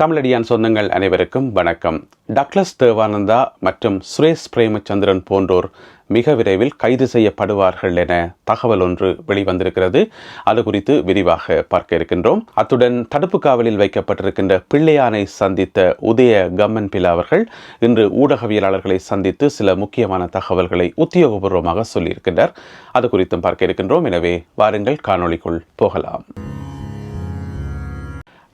தமிழடியான் சொந்தங்கள் அனைவருக்கும் வணக்கம். டக்ளஸ் தேவானந்தா மற்றும் சுரேஷ் பிரேமச்சந்திரன் போன்றோர் மிக விரைவில் கைது செய்யப்படுவார்கள் என தகவல் ஒன்று வெளிவந்திருக்கிறது. அது குறித்து விரிவாக பார்க்க இருக்கின்றோம். அத்துடன் தடுப்பு காவலில் வைக்கப்பட்டிருக்கின்ற பிள்ளையானை சந்தித்த உதய கம்மன் பிலா அவர்கள் இன்று ஊடகவியலாளர்களை சந்தித்து சில முக்கியமான தகவல்களை உத்தியோகபூர்வமாக சொல்லியிருக்கின்றார். அது குறித்தும் பார்க்க இருக்கின்றோம். எனவே வாருங்கள் காணொளிக்குள் போகலாம்.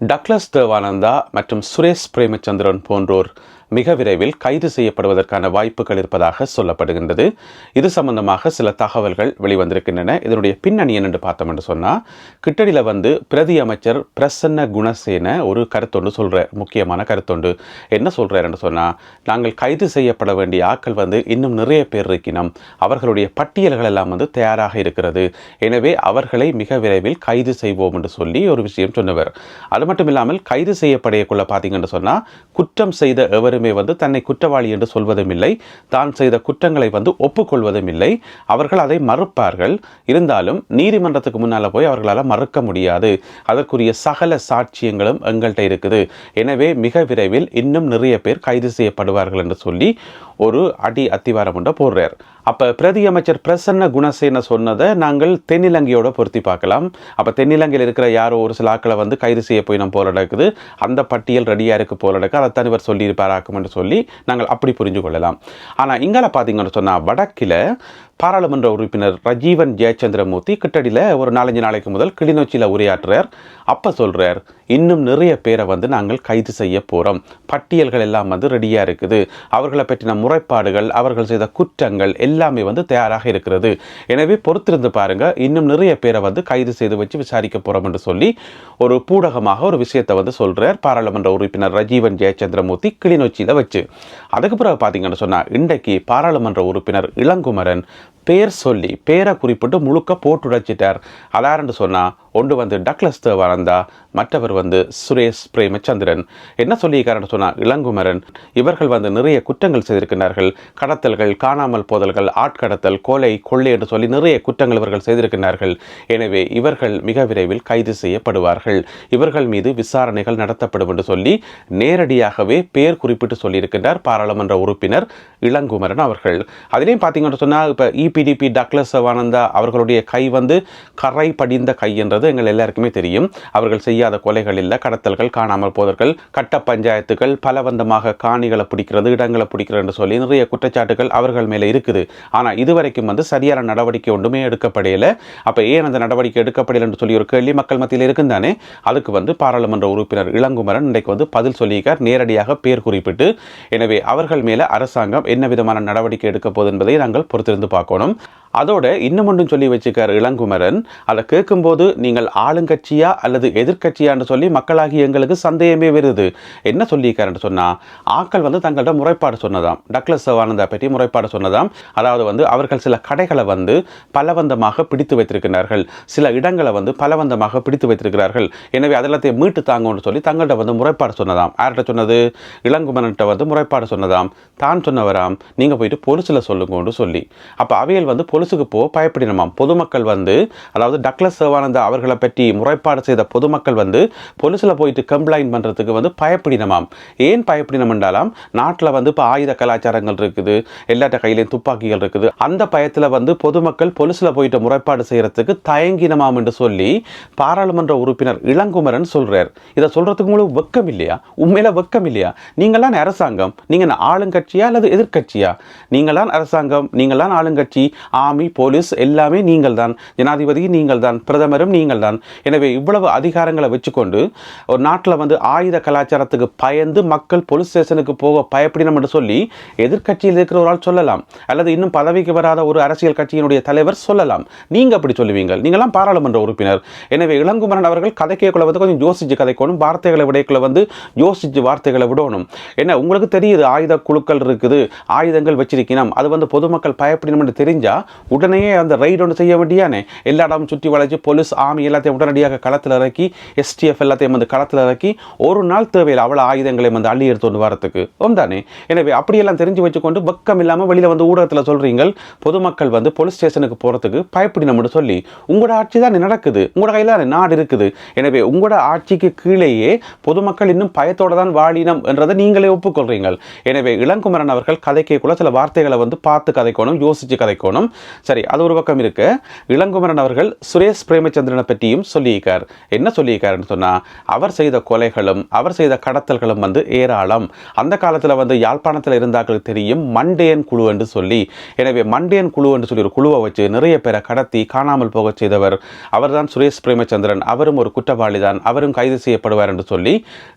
டக்ளஸ் தேவானந்தா மற்றும் சுரேஷ் பிரேமச்சந்திரன் போன்றோர் மிக விரைவில் கைது செய்யப்படுவதற்கான வாய்ப்புகள் இருப்பதாக சொல்லப்படுகின்றது. இது சம்பந்தமாக சில தகவல்கள் வெளிவந்திருக்கின்றன. இதனுடைய பின்னணி என்னென்று பார்த்தோம் என்று சொன்னால் கிட்டடியில் வந்து பிரதி அமைச்சர் பிரசன்ன குணசேன ஒரு கருத்தொண்டு சொல்கிறார் முக்கியமான கருத்தொண்டு. என்ன சொல்கிறார் என்று சொன்னால் நாங்கள் கைது செய்யப்பட வேண்டிய ஆட்கள் வந்து இன்னும் நிறைய பேர் இருக்கினோம். அவர்களுடைய பட்டியல்கள் எல்லாம் வந்து தயாராக இருக்கிறது. எனவே அவர்களை மிக விரைவில் கைது செய்வோம் என்று சொல்லி ஒரு விஷயம் சொன்னவர். அது மட்டும் இல்லாமல் கைது செய்யப்படையக்குள்ள பார்த்தீங்கன்னு சொன்னால் குற்றம் செய்த எவரும் வந்து தன்னை குற்றவாளி என்று சொல்வதும் இல்லை தான் செய்த குற்றங்களை வந்து ஒப்புக்கொள்வதும் இல்லை அவர்கள் அதை மறுப்பார்கள். இருந்தாலும் நீதிமன்றத்துக்கு முன்னால் போய் அவர்களால் மறுக்க முடியாது. அதற்குரிய சகல சாட்சியங்களும் எங்கள்கிட்ட இருக்குது. எனவே மிக விரைவில் இன்னும் நிறைய பேர் கைது செய்யப்படுவார்கள் என்று சொல்லி ஒரு அடி அத்திவாரம் ஒன்றை போடுறார். அப்போ பிரதி அமைச்சர் பிரசன்ன குணசேன சொன்னதை நாங்கள் தென்னிலங்கையோட பொருத்தி பார்க்கலாம். அப்போ தென்னிலங்கையில் இருக்கிற யாரோ ஒரு சில ஆக்களை வந்து கைது செய்ய போய் நம்ம போல நடக்குது. அந்த பட்டியல் ரெடியாக இருக்குது போல நடக்கு. அதைத்தான் இவர் சொல்லியிருப்பாராக்கும் என்று சொல்லி நாங்கள் அப்படி புரிஞ்சு கொள்ளலாம். ஆனால் இங்கால பார்த்தீங்கன்னு சொன்னால் வடக்கில் பாராளுமன்ற உறுப்பினர் ரஜீவன் ஜெயச்சந்திரமூர்த்தி கிட்டடியில் ஒரு நாலஞ்சு நாளைக்கு முதல் கிளிநொச்சியில் உரையாற்றுறார். அப்போ சொல்கிறார் இன்னும் நிறைய பேரை வந்து நாங்கள் கைது செய்ய போகிறோம் பட்டியல்கள் எல்லாம் வந்து ரெடியாக இருக்குது. அவர்களை பற்றின முறைப்பாடுகள் அவர்கள் செய்த குற்றங்கள் எல்லாமே வந்து தயாராக இருக்கிறது. எனவே பொறுத்திருந்து பாருங்க இன்னும் நிறைய பேரை வந்து கைது செய்து வச்சு விசாரிக்க போகிறோம் என்று சொல்லி ஒரு பூடகமாக ஒரு விஷயத்தை வந்து சொல்கிறார் பாராளுமன்ற உறுப்பினர் ரஜீவன் ஜெயச்சந்திரமூர்த்தி கிளிநொச்சியில் வச்சு. அதுக்கு பிறகு பார்த்தீங்கன்னு சொன்னால் இன்றைக்கு பாராளுமன்ற உறுப்பினர் இளங்குமரன் பேர் சொல்லி பேரை குறிப்பிட்டு முழுக்க போட்டு உடைச்சிட்டார் அதாரன்னு சொன்னால் ஒன்று வந்து டக்லஸ் தேவானந்தா மற்றவர் வந்து சுரேஷ் பிரேமச்சந்திரன். என்ன சொல்லியிருக்காருன்னு சொன்னால் இளங்குமரன். இவர்கள் வந்து நிறைய குற்றங்கள் செய்திருக்கிறார்கள் கடத்தல்கள் காணாமல் போதல்கள் ஆட்கடத்தல் கொலை கொள்ளை என்று சொல்லி நிறைய குற்றங்கள் இவர்கள் செய்திருக்கிறார்கள் எனவே இவர்கள் மிக விரைவில் கைது செய்யப்படுவார்கள். இவர்கள் மீது விசாரணைகள் நடத்தப்படும் என்று சொல்லி நேரடியாகவே பேர் குறிப்பிட்டு சொல்லியிருக்கின்றார் பாராளுமன்ற உறுப்பினர் இளங்குமரன் அவர்கள். அதிலையும் பார்த்தீங்கன்னு சொன்னால் இப்போ பிடிபி டக்ளஸ் சிவானந்தா அவர்களுடைய கை வந்து கரை படிந்த கை என்றது எங்கள் எல்லாருக்குமே தெரியும். அவர்கள் செய்யாத கொலைகள் இல்லை கடத்தல்கள் காணாமல் போதர்கள் கட்ட பஞ்சாயத்துகள் பலவந்தமாக காணிகளை பிடிக்கிறது இடங்களை பிடிக்கிறது என்று சொல்லி நிறைய குற்றச்சாட்டுகள் அவர்கள் மேலே இருக்குது. ஆனால் இதுவரைக்கும் வந்து சரியான நடவடிக்கை ஒன்றுமே எடுக்கப்படையில. அப்போ ஏன் அந்த நடவடிக்கை எடுக்கப்படலை என்று சொல்லி ஒரு கேள்வி மக்கள் மத்தியில் இருக்குந்தானே அதுக்கு வந்து பாராளுமன்ற உறுப்பினர் இளங்குமரன் இன்றைக்கு வந்து பதில் சொல்லியிருக்கார். நேரடியாக பேர் குறிப்பிட்டு. எனவே அவர்கள் மேலே அரசாங்கம் என்ன விதமான நடவடிக்கை எடுக்க போகுது என்பதை நாங்கள் பொறுத்திருந்து பார்க்கணும். அதோட இன்னும் ஒன்றும் சொல்லி வச்சுக்கார் இளங்குமரன். அதை கேட்கும்போது நீங்கள் ஆளுங்கட்சியா அல்லது எதிர்கட்சியான்னு சொல்லி மக்களாகி எங்களுக்கு சந்தேகமே வருது. என்ன சொல்லியிருக்காருன்னு சொன்னால் ஆக்கள் வந்து தங்கள்கிட்ட முறைப்பாடு சொன்னதாம். டக்ளஸ் சவானந்தா பற்றி முறைப்பாடு சொன்னதாம். அதாவது வந்து அவர்கள் சில கடைகளை வந்து பலவந்தமாக பிடித்து வைத்திருக்கிறார்கள். சில இடங்களை வந்து பலவந்தமாக பிடித்து வைத்திருக்கிறார்கள். எனவே அதெல்லாத்தையும் மீட்டு தாங்கன்னு சொல்லி தங்கள்கிட்ட வந்து முறைப்பாடு சொன்னதாம். யார்கிட்ட சொன்னது? இளங்குமரன்கிட்ட வந்து முறைப்பாடு சொன்னதாம். தான் சொன்னவராம். நீங்கள் போயிட்டு பொலிசில் சொல்லுங்கன்னு சொல்லி. அப்போ அவையில் வந்து பொலிசுக்கு போக பயப்படினமாம் பொதுமக்கள் வந்து அதாவது டக்ளஸ் சிவானந்தா அவர்களை பற்றி முறைப்பாடு செய்த பொதுமக்கள் வந்து பொலிசில் போயிட்டு கம்ப்ளைண்ட் பண்ணுறதுக்கு வந்து பயப்படினமாம் ஏன் பயப்படினம் என்றாலாம் நாட்டில் வந்து இப்போ ஆயுத கலாச்சாரங்கள் இருக்குது எல்லாட்ட கையிலையும் துப்பாக்கிகள் இருக்குது. அந்த பயத்தில் வந்து பொதுமக்கள் பொலிசில் போயிட்டு முறைப்பாடு செய்கிறதுக்கு தயங்கினமாம் என்று சொல்லி பாராளுமன்ற உறுப்பினர் இளங்குமரன் சொல்கிறார் இதை சொல்கிறதுக்கு உங்களுக்கு வெக்கம் இல்லையா? உண்மையில் வெக்கம் இல்லையா? நீங்களாம் அரசாங்கம். நீங்கள் ஆளுங்கட்சியா அல்லது எதிர்கட்சியா நீங்களாம் அரசாங்கம். நீங்களாம் ஆளுங்கட்சி. ஆர்மி போலீஸ் எல்லாமே நீங்கள் தான் ஜனாதிபதி நீங்கள் தான் பிரதமரும் நீங்கள் தான் எனவே இவ்வளவு அதிகாரங்களை வச்சுக்கொண்டு ஒரு நாட்டில் வந்து ஆயுத கலாச்சாரத்துக்கு பயந்து மக்கள் போலீஸ் ஸ்டேஷனுக்கு போக பயப்படினோம் என்று சொல்லி எதிர்கட்சியில் இருக்கிற ஒரு ஆள் சொல்லலாம். அல்லது இன்னும் பதவிக்கு வராத ஒரு அரசியல் கட்சியினுடைய தலைவர் சொல்லலாம். நீங்க அப்படி சொல்லுவீங்க நீங்களாம் பாராளுமன்ற உறுப்பினர். எனவே இளங்குமரன் அவர்கள் கதைக்கேக்குள்ள வந்து கொஞ்சம் யோசிச்சு கதைக்கணும் வார்த்தைகளை விடைக்குள்ள வந்து யோசிச்சு வார்த்தைகளை விடணும். என்ன உங்களுக்கு தெரியுது ஆயுத குழுக்கள் இருக்குது ஆயுதங்கள் வச்சிருக்கணும் அது வந்து பொதுமக்கள் பயப்படணும் என்று தெரிஞ்சு தெரிஞ்சால் உடனே அந்த ரைடு ஒன்று செய்ய வேண்டியானே? எல்லா இடமும் சுற்றி வளைச்சு போலீஸ் ஆர்மி எல்லாத்தையும் உடனடியாக களத்தில் இறக்கி எஸ்டிஎஃப் எல்லாத்தையும் வந்து களத்தில் இறக்கி ஒரு நாள் தேவையில்லை அவ்வளோ ஆயுதங்களை வந்து அள்ளி எடுத்து கொண்டு வரத்துக்கு. தானே? எனவே அப்படியெல்லாம் தெரிஞ்சு வச்சுக்கொண்டு பக்கம் இல்லாமல் வெளியில் வந்து ஊடகத்தில் சொல்கிறீங்க பொதுமக்கள் வந்து போலீஸ் ஸ்டேஷனுக்கு போகிறதுக்கு பயப்படினோம்னு சொல்லி உங்களோட ஆட்சி தான் நடக்குது? உங்களோட கையில் தான் நாடு இருக்குது? எனவே உங்களோட ஆட்சிக்கு கீழேயே பொதுமக்கள் இன்னும் பயத்தோடு தான் வாழினம் என்றதை நீங்களே ஒப்புக்கொள்கிறீங்கள் எனவே இளங்குமரன் அவர்கள் கதைக்கக்குள்ள சில வார்த்தைகளை வந்து பார்த்து கதைக்கணும் யோசிச்சு கதைக்கணும். சரி அது ஒரு பக்கம் இருக்கு. இளங்குமரன் அவர்கள் சுரேஷ் பிரேமச்சந்திரனை பற்றியும் சொல்லியிருக்கார். என்ன சொல்லியிருக்காருன்னு சொன்னால் அவர் செய்த கொலைகளும் அவர் செய்த கடத்தல்களும் வந்து ஏராளம். அந்த காலத்தில் வந்து யாழ்ப்பாணத்தில் இருந்தார்கள் தெரியும் மண்டேன் குழு என்று சொல்லி. எனவே மண்டேன் குழு என்று சொல்லி ஒரு குழுவை வச்சு நிறைய பேரை கடத்தி காணாமல் போக செய்தவர் அவர்தான் சுரேஷ் பிரேமச்சந்திரன். அவரும் ஒரு குற்றவாளி தான் அவரும் கைது செய்யப்படுவார் என்று சொல்லி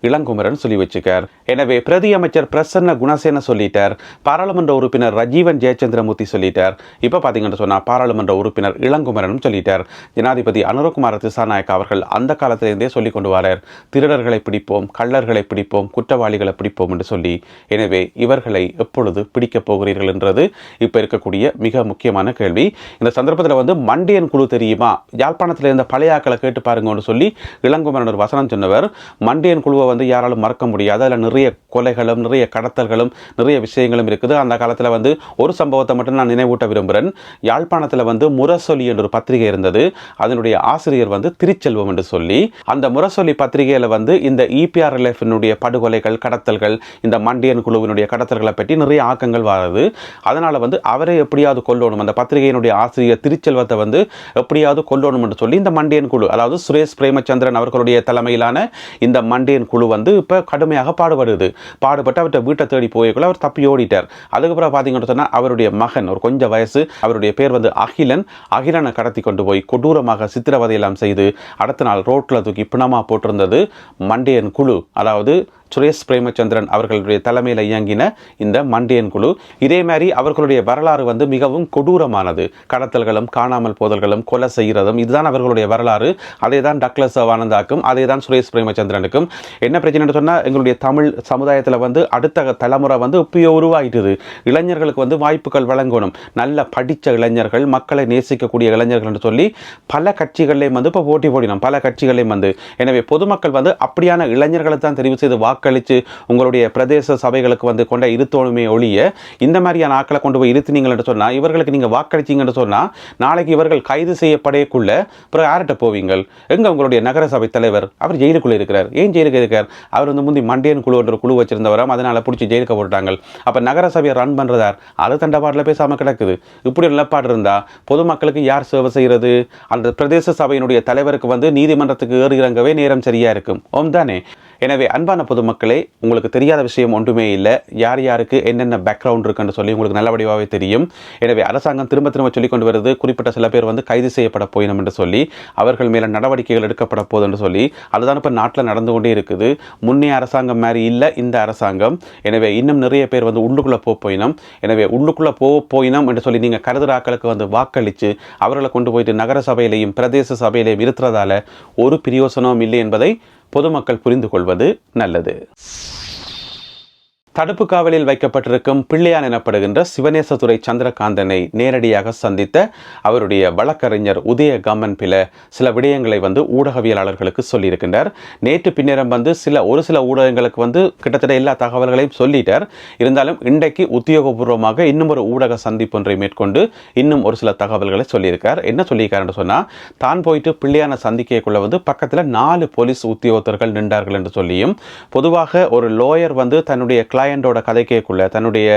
இளங்குமரன் சொல்லி வச்சுக்கார். எனவே பிரதி அமைச்சர் பிரசன்ன குணசேன சொல்லிட்டார். பாராளுமன்ற உறுப்பினர் ரஜீவன் ஜெயச்சந்திரமூர்த்தி சொல்லிட்டார். இப்போ பார்த்தீங்கன்னு பாராளுமன்ற உறுப்பினர் இளங்குமரனும் சொல்லிட்டார். ஜனாதிபதி அனுரகுமார திசாநாயக் அவர்கள் அந்த காலத்திலிருந்தே சொல்லிக் கொண்டு வரார். திருடர்களை பிடிப்போம் கள்ளர்களை பிடிப்போம் குற்றவாளிகளை பிடிப்போம் என்று சொல்லி. எனவே இவர்களை எப்பொழுது பிடிக்கப் போகிறீர்கள் என்றது இப்போ இருக்கக்கூடிய மிக முக்கியமான கேள்வி. இந்த சந்தர்ப்பத்தில் வந்து மண்டியன் குழு தெரியுமா? யாழ்ப்பாணத்தில் இருந்த பழைய ஆக்களை கேட்டு பாருங்கன்னு சொல்லி இளங்குமரன் ஒரு வசனம் சொன்னவர். மண்டியன் குழுவை வந்து யாராலும் மறக்க முடியாது. அதில் நிறைய கொலைகளும் நிறைய கடத்தல்களும் நிறைய விஷயங்களும் இருக்குது. அந்த காலத்தில் வந்து ஒரு சம்பவத்தை மட்டும் நான் நினைவூட்ட விரும்புகிறேன் யாழ்ப்பாணத்தில் வந்து முரசொலி என்ற ஒரு பத்திரிகை இருந்தது. அதனுடைய ஆசிரியர் வந்து திருச்செல்வம் என்று சொல்லி அந்த முரசொலி பத்திரிகையில் வந்து இந்த இபிஆர்எல்எஃபினுடைய படுகொலைகள் கடத்தல்கள் இந்த மண்டியன் குழுவினுடைய கடத்தல்களை பற்றி நிறைய ஆக்கங்கள் வருது அதனால் வந்து அவரை எப்படியாவது கொல்லணும் அந்த பத்திரிகையினுடைய ஆசிரியர் திருச்செல்வத்தை வந்து எப்படியாவது கொல்லணும் என்று சொல்லி இந்த மண்டியன் குழு அதாவது சுரேஷ் பிரேமச்சந்திரன் அவர்களுடைய தலைமையிலான இந்த மண்டியன் குழு வந்து இப்போ கடுமையாக பாடுபடுது. பாடுபட்டு அவர்கிட்ட வீட்டை தேடி போய்க்குள்ள அவர் தப்பி ஓடிட்டார். அதுக்கப்புறம் பார்த்தீங்கன்னு சொன்னால் அவருடைய மகன் ஒரு கொஞ்சம் வயசு அவருடைய பேர் வந்து அகிலன். அகிலனை கடத்தி கொண்டு போய் கொடூரமாக சித்திரவதையெல்லாம் செய்து அடுத்த நாள் ரோட்டில் தூக்கி பிணமாக போட்டிருந்தது. மண்டியன் குழு அதாவது சுரேஷ் பிரேமச்சந்திரன் அவர்களுடைய தலைமையில் இயங்கின இந்த மண்டியன் குழு. இதே மாதிரி அவர்களுடைய வரலாறு வந்து மிகவும் கொடூரமானது. கடத்தல்களும் காணாமல் போதல்களும் கொலை செய்கிறதும் இதுதான் அவர்களுடைய வரலாறு. அதே தான் டக்ளஸ் ஆனந்தாக்கும் அதே தான் சுரேஷ் பிரேமச்சந்திரனுக்கும். என்ன பிரச்சனைன்னு சொன்னால் எங்களுடைய தமிழ் சமுதாயத்தில் வந்து அடுத்த தலைமுறை வந்து இப்பயோ உருவாகிட்டுது இளைஞர்களுக்கு வந்து வாய்ப்புகள் வழங்கணும். நல்ல படித்த இளைஞர்கள் மக்களை நேசிக்கக்கூடிய இளைஞர்கள் என்று சொல்லி பல கட்சிகளையும் வந்து இப்போ போட்டி போடினோம் பல கட்சிகளையும் வந்து. எனவே பொதுமக்கள் வந்து அப்படியான இளைஞர்களை தான் தெரிவு செய்து வாக்கு வாக்களித்து உங்களுடைய பிரதேச சபைகளுக்கு வந்து கொண்ட இருத்தோணுமே ஒழிய இந்த மாதிரியான ஆக்களை கொண்டு போய் இருத்தினீங்கள் என்று சொன்னால் இவர்களுக்கு நீங்கள் வாக்களிச்சீங்கன்னு சொன்னால் நாளைக்கு இவர்கள் கைது செய்யப்படையக்குள்ள அப்புறம் யார்கிட்ட போவீங்கள்? எங்கே உங்களுடைய நகர சபை தலைவர்? அவர் ஜெயிலுக்குள்ளே இருக்கிறார். ஏன் ஜெயிலுக்கு இருக்கார்? அவர் வந்து முந்தி மண்டியன் குழு என்ற குழு வச்சிருந்தவராம் அதனால் பிடிச்சி ஜெயிலுக்கு போட்டாங்க அப்போ நகர சபையை ரன் பண்ணுறதார் அது தண்டபாட்டில் பேசாமல் கிடக்குது. இப்படி ஒரு நிலப்பாடு இருந்தால் பொதுமக்களுக்கு யார் சேவை செய்கிறது அந்த பிரதேச சபையினுடைய தலைவருக்கு வந்து நீதிமன்றத்துக்கு ஏறு இறங்கவே நேரம் சரியாக இருக்கும். ஓம் தானே. எனவே அன்பான பொதுமக்களே உங்களுக்கு தெரியாத விஷயம் ஒன்றுமே இல்லை. யார் யாருக்கு என்னென்ன பேக்ரவுண்ட் இருக்குன்னு சொல்லி உங்களுக்கு நல்ல வடிவாகவே தெரியும். எனவே அரசாங்கம் திரும்ப திரும்ப சொல்லிக் கொண்டு வருது. குறிப்பிட்ட சில பேர் வந்து கைது செய்யப்பட போயினோம் என்று சொல்லி அவர்கள் மேலே நடவடிக்கைகள் எடுக்கப்பட போகுதுன்னு சொல்லி அதுதான் இப்போ நாட்டில் நடந்து கொண்டே இருக்குது. முன்னே அரசாங்கம் மாதிரி இல்லை இந்த அரசாங்கம். எனவே இன்னும் நிறைய பேர் வந்து உள்ளுக்குள்ளே போக போயினோம். எனவே உள்ளுக்குள்ளே போக போயினோம் என்று சொல்லி நீங்கள் கருதுராக்களுக்கு வந்து வாக்களித்து அவர்களை கொண்டு போயிட்டு நகர சபையிலையும் பிரதேச சபையிலையும் இருக்கிறதால ஒரு பிரயோசனமும் இல்லை என்பதை பொதுமக்கள் புரிந்து கொள்வது நல்லது. தடுப்பு காவலில் வைக்கப்பட்டிருக்கும் பிள்ளையான் எனப்படுகின்ற சிவநேசதுரை சந்திரகாந்தனை நேரடியாக சந்தித்த அவருடைய வழக்கறிஞர் உதய கம்மன் பில சில விடயங்களை வந்து ஊடகவியலாளர்களுக்கு சொல்லியிருக்கின்றார். நேற்று பின்னரம் வந்து சில ஒரு சில ஊடகங்களுக்கு வந்து கிட்டத்தட்ட எல்லா தகவல்களையும் சொல்லிட்டார். இருந்தாலும் இன்றைக்கு உத்தியோகபூர்வமாக இன்னும் ஒரு ஊடக சந்திப்பு ஒன்றை மேற்கொண்டு இன்னும் ஒரு சில தகவல்களை சொல்லியிருக்கார். என்ன சொல்லியிருக்காருன்னு சொன்னால் தான் போயிட்டு பிள்ளையான சந்திக்கைக்குள்ள வந்து பக்கத்தில் நாலு போலீஸ் உத்தியோகத்தர்கள் நின்றார்கள் என்று சொல்லியும் பொதுவாக ஒரு லோயர் வந்து தன்னுடைய கிளையண்டோட கதை தன்னுடைய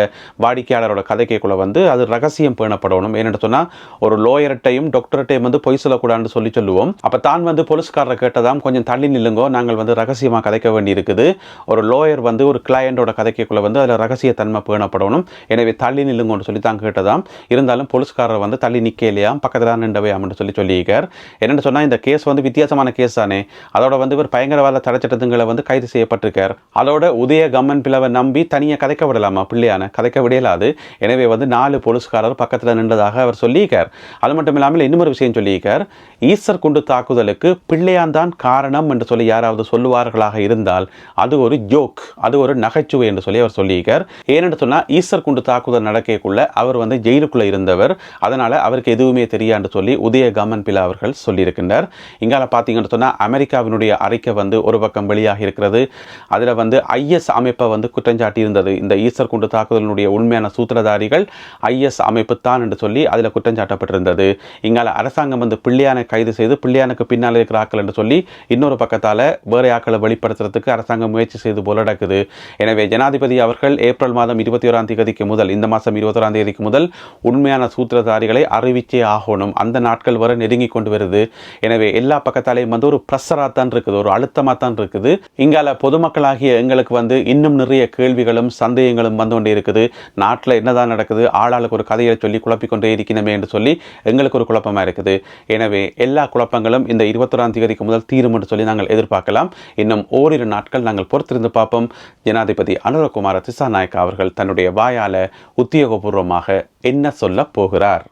வாடிக்கையாளரோட கதை வந்து அது ரகசியம் பேணப்படணும். ஏன்னு சொன்னால் ஒரு லோயர்கிட்டையும் டாக்டர்ட்டையும் வந்து பொய் சொல்லக்கூடாதுன்னு சொல்லி சொல்லுவோம். அப்போ தான் வந்து போலீஸ்காரரை கேட்டதாம் கொஞ்சம் தள்ளி நில்லுங்கோ நாங்கள் வந்து ரகசியமாக கதைக்க வேண்டி இருக்குது ஒரு லோயர் வந்து ஒரு கிளையண்டோட கதை வந்து அதில் ரகசியத்தன்மை பேணப்படணும். எனவே தள்ளி நில்லுங்கன்னு சொல்லி தான் கேட்டதாம். இருந்தாலும் போலீஸ்காரர் வந்து தள்ளி நிற்கலையாம் பக்கத்தில் தான் நின்றவையாம்னு சொல்லி சொல்லியிருக்கார். என்னென்னு சொன்னால் இந்த கேஸ் வந்து வித்தியாசமான கேஸ் தானே. அதோட வந்து இவர் பயங்கரவாத தடைச்சட்டங்களை வந்து கைது செய்யப்பட்டிருக்கார். அதோட உதய கம்மன் பிளவை நம்பி நம்பி தனியாக கதைக்க விடலாமா? பிள்ளையான கதைக்க விடலாது. எனவே வந்து நாலு போலீஸ்காரர் பக்கத்தில் நின்றதாக அவர் சொல்லியிருக்கார். அது மட்டும் இல்லாமல் இன்னொரு விஷயம் சொல்லியிருக்கார். ஈஸ்டர் குண்டு தாக்குதலுக்கு பிள்ளையான் தான் காரணம் என்று சொல்லி யாராவது சொல்லுவார்களாக இருந்தால் அது ஒரு ஜோக் அது ஒரு நகைச்சுவை என்று சொல்லி அவர் சொல்லியிருக்கார். ஏனென்று சொன்னால் ஈஸ்டர் குண்டு தாக்குதல் நடக்கக்குள்ள அவர் வந்து ஜெயிலுக்குள்ளே இருந்தவர். அதனால் அவருக்கு எதுவுமே தெரியான்னு சொல்லி உதய கமன் பிலா அவர்கள் சொல்லியிருக்கின்றார். இங்கால பார்த்தீங்கன்னு சொன்னால் அமெரிக்காவினுடைய அறிக்கை வந்து ஒரு பக்கம் வெளியாக இருக்கிறது. அதில் வந்து ஐஎஸ் அமைப்பை வந்து குற்றஞ்சாட்டு இருந்தது இந்த ஈஸ்டர் குண்டு தாக்குதலினுடைய உண்மையான சூத்திரதாரிகள் ஐஎஸ் அமைப்பு தான் என்று சொல்லி அதில் குற்றம் சாட்டப்பட்டிருந்தது. இங்கால அரசாங்கம் வந்து பிள்ளையானை கைது செய்து பிள்ளையானுக்கு பின்னால் இருக்கிற ஆக்கள் என்று சொல்லி இன்னொரு பக்கத்தால் வேறு ஆக்களை வெளிப்படுத்துறதுக்கு அரசாங்கம் முயற்சி செய்து போல நடக்குது எனவே ஜனாதிபதி அவர்கள் ஏப்ரல் மாதம் இருபத்தி ஓராம் தேதிக்கு முதல் இந்த மாதம் இருபத்தோராம் தேதிக்கு முதல் உண்மையான சூத்திரதாரிகளை அறிவிச்சே ஆகணும். அந்த நாட்கள் வரை நெருங்கி கொண்டு வருது. எனவே எல்லா பக்கத்தாலேயும் வந்து ஒரு ப்ரெஷராக தான் இருக்குது. ஒரு அழுத்தமாக தான் இருக்குது. இங்கால பொதுமக்களாகிய எங்களுக்கு வந்து இன்னும் நிறைய கேள்விகளும் சந்தேகங்களும் வந்து கொண்டே இருக்குது. நாட்டில் என்னதான் நடக்குது ஆளாளுக்கு ஒரு கதையை சொல்லி குழப்பிக்கொண்டே இருக்கணுமே என்று சொல்லி எங்களுக்கு ஒரு குழப்பமாக இருக்குது. எனவே எல்லா குழப்பங்களும் இந்த இருபத்தொராம் தேதிக்கு முதல் தீரும் என்று சொல்லி நாங்கள் எதிர்பார்க்கலாம். இன்னும் ஓரிரு நாட்கள் நாங்கள் பொறுத்திருந்து பார்ப்போம். ஜனாதிபதி அனுரகுமார திசாநாயக்கா அவர்கள் தன்னுடைய வாயால உத்தியோகபூர்வமாக என்ன சொல்ல போகிறார்?